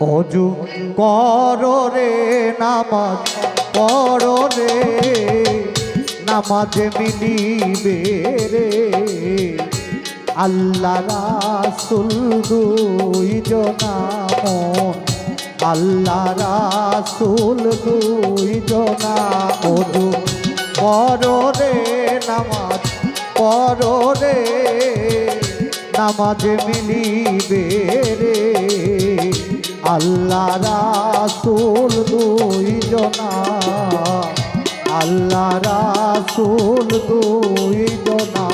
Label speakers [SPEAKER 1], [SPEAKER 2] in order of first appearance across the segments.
[SPEAKER 1] অজু কর নামাজ, পড় রে। নামাজে মিলিবে রে। আল্লাহ রাসুল দুই জনামন আল্লাহ রাসুল দুই জনা অজু কর নামাজ, পড় রে। নামাজে মিলিবে রে। আল্লাহ রাসুল দুই জনা আল্লাহ রাসুল দুই জনা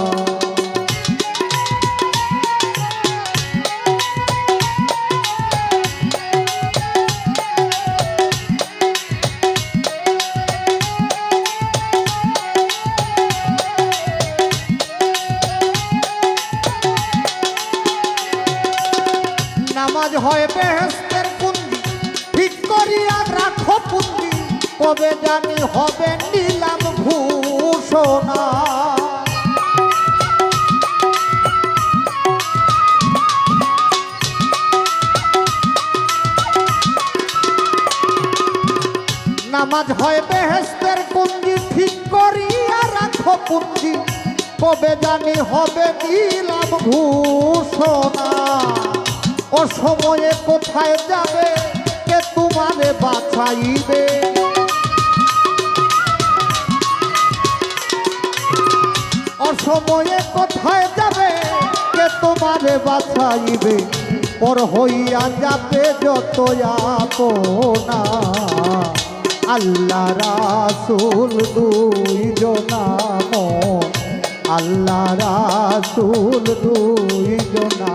[SPEAKER 1] নামাজ হয় ঠিক করিয়া রাখো পুন্দি কবে জানি হবে নিলাম ঘোষণা। নামাজ হয় বেহেস্তের কুঞ্জি ঠিক করিয়া রাখো পুঞ্জি কবে জানি হবে নিলাম ঘোষণা। ও সময়ে কোথায় যাবে? বাছাইবে অসময়ে কোথায় যাবে? কে তোমারে বাছাইবে? পর হইয়া যাবে যত আপনা। আল্লাহ রাসুল দুই জনাম আল্লাহ রাসুল দুই জনা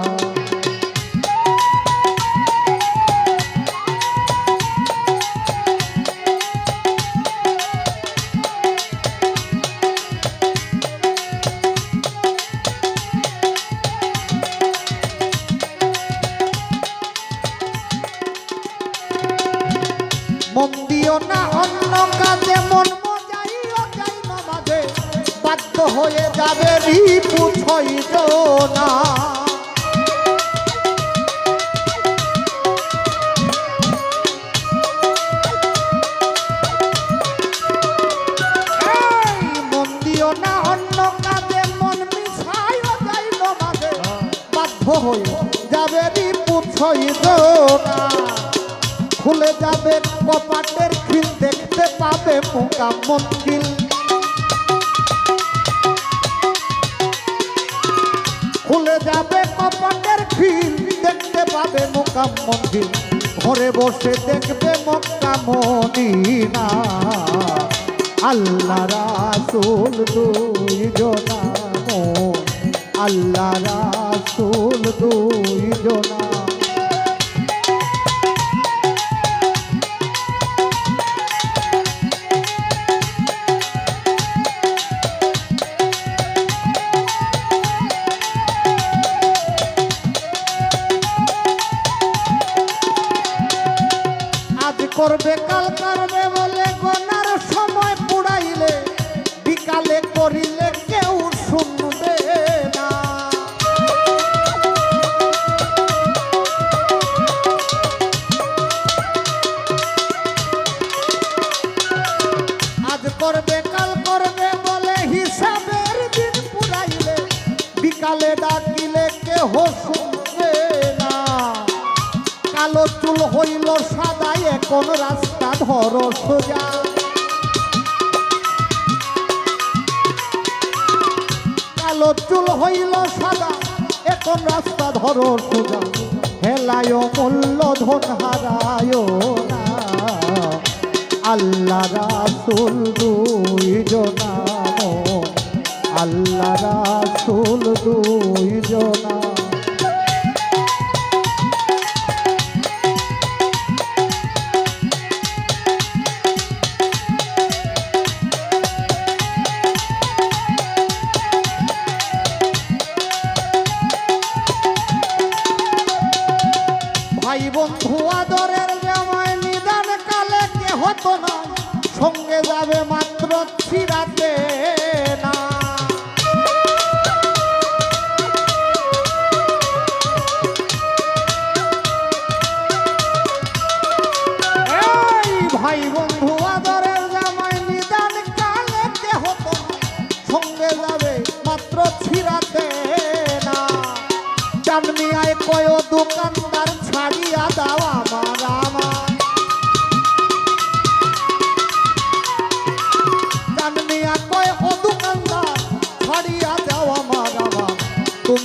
[SPEAKER 1] মন দিও না অন্য কাজে, মন মজাইও যাই নমাজে। বাধ্য হয়ে যাবে রিপু ছইল না হয়ে যাবে রিপু ছইল না খুলে যাবে, কপাটের খিল দেখতে পাবে মোকা মন্দির। খুলে যাবে, কপাটের খিল দেখতে পাবে মোকা মন্দির। ঘরে বসে দেখবে মক্কা মদিনা। আল্লাহ রাসুল দুই জনা আল্লাহ রাসুল দুই জনা করবে, কাল করবে বলে গোনার সময় পুড়াইলে, বিকালে করিলে কেউ শুনবে না। আজ করবে, কাল করবে বলে হিসাবের দিন পুরাইলে বিকালে ডাকিলে কেহ শুনবে না। কালো হইল সাদা এখন রাস্তা ধর সোজা। কালো চুল হইল সাদা, এখন রাস্তা ধর সোজা। হেলায় মূল্য ধন হারায় আল্লাহ রাসুল দুই জনা আল্লাহ রাসুল দুই জনা আদরের জামায় নিদান কালে কে হতো না? সঙ্গে যাবে মাত্র ছিরাতে না। ভাই বন্ধু জামায় নিদান কালে হতো সঙ্গে যাবে মাত্র ছিরাতে না। চাঁদনি আয় কয়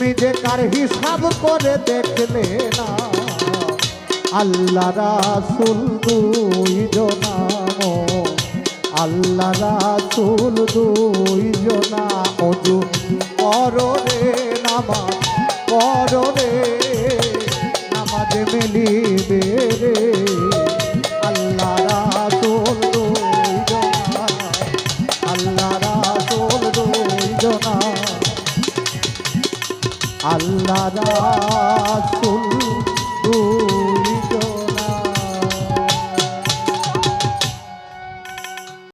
[SPEAKER 1] আর হিসাব করে দেখলে না। আল্লাহ রাসুল দুই জনাম আল্লাহ রাসুল দুই জনা অজু। পরে নামা পরে নামাজে মিলিবে রে। আল্লাহ রাসুল